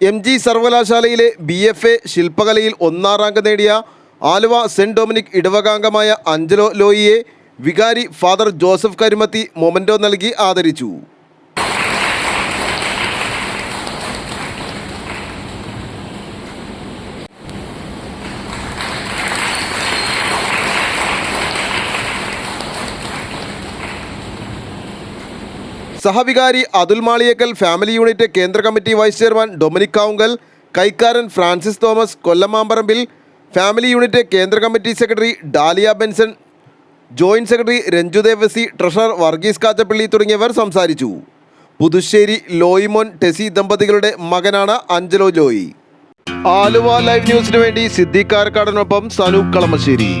M G സർവകലാശാലയിലെ B F A ശില്പകലയിൽ ഒന്നാം റാങ്ക് നേടിയ ആലുവ സെന്റ് ഡൊമിനിക് ഇടവകാംഗമായ അഞ്ചലോ ലോയിയെ വികാരി ഫാദർ ജോസഫ് കരിമത്തി മൊമന്റോ നൽകി ആദരിച്ചു. സഹവികാരി അതുൽ മാളിയേക്കൽ ഫാമിലി യൂണിറ്റ് കേന്ദ്ര committee vice chairman Dominic Kavungal കൈക്കാരൻ Francis Thomas Kollamamparambil family unit കേന്ദ്ര committee secretary Dahlia Benson joint secretary Ranju Devasi treasurer Varghese Kachappilly തുടങ്ങിയവർ സംസാരിച്ചു. പുതുശ്ശേരി ലോയിമോൻ ടെസി ദമ്പതികളുടെ മകനാണ് അഞ്ചലോ ജോയി. ആലുവ ലൈവ് ന്യൂസിനു വേണ്ടി സിദ്ദീഖ് കാരക്കാടനൊപ്പം സനൂപ് കളമശ്ശേരി.